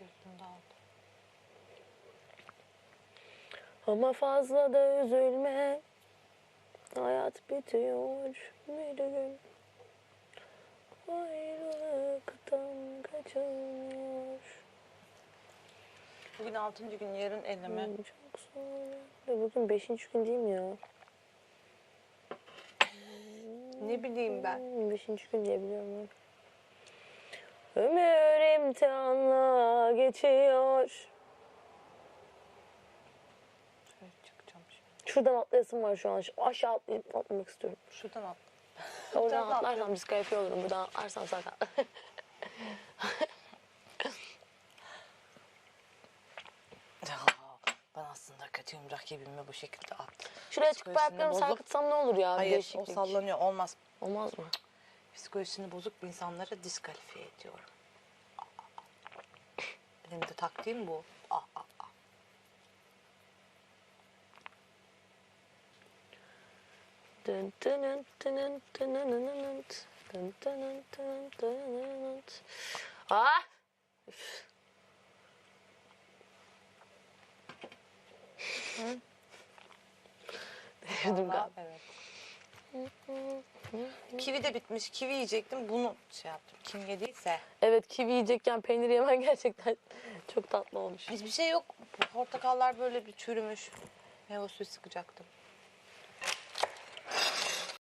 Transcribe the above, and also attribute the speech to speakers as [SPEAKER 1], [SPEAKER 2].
[SPEAKER 1] yüzünde oldu. Ama fazla da üzülme. Hayat bitiyor bir gün. Ayrılıktan kaçılmıyor.
[SPEAKER 2] Bugün altıncı gün, yarın eleme.
[SPEAKER 1] Hmm, çok zor. Bugün beşinci gün değil mi ya?
[SPEAKER 2] Ne bileyim ben.
[SPEAKER 1] Hmm, beşinci gün diyebiliyorum. Ömür imtihanlar geçiyor.
[SPEAKER 2] Şöyle çıkacağım şimdi.
[SPEAKER 1] Şuradan atlayasım var şu an. Şu Aşağı atlayıp atlamak istiyorum.
[SPEAKER 2] Şuradan at.
[SPEAKER 1] Oradan
[SPEAKER 2] daha
[SPEAKER 1] atlarsam diskalifiye olurum. Buradan atlarsam sakat.
[SPEAKER 2] Ben aslında kötüyüm rakibimi bu şekilde at.
[SPEAKER 1] Şuraya çıkıp
[SPEAKER 2] Psikolojisini
[SPEAKER 1] ayaklarımı
[SPEAKER 2] bozup-
[SPEAKER 1] sarkıtsam ne olur ya? Bir
[SPEAKER 2] Hayır o
[SPEAKER 1] değişiklik.
[SPEAKER 2] sallanıyor olmaz.
[SPEAKER 1] Olmaz mı?
[SPEAKER 2] Psikolojisini bozuk bir insanları diskalifiye ediyorum. Benim de taktiğim bu. Aa, aa, aa.
[SPEAKER 1] Dın dınınınının. Dın dının dının dınınının. Ah! Üf. Devirdim
[SPEAKER 2] Vallahi
[SPEAKER 1] galiba.
[SPEAKER 2] Evet. Kivi de bitmiş. Kivi yiyecektim. Bunu şey yaptım. Kim yediyse.
[SPEAKER 1] Evet kivi yiyecekken peynir yemen gerçekten çok tatlı olmuş.
[SPEAKER 2] Hiçbir şey yok. Portakallar böyle bir çürümüş. Meyve suyu sıkacaktım.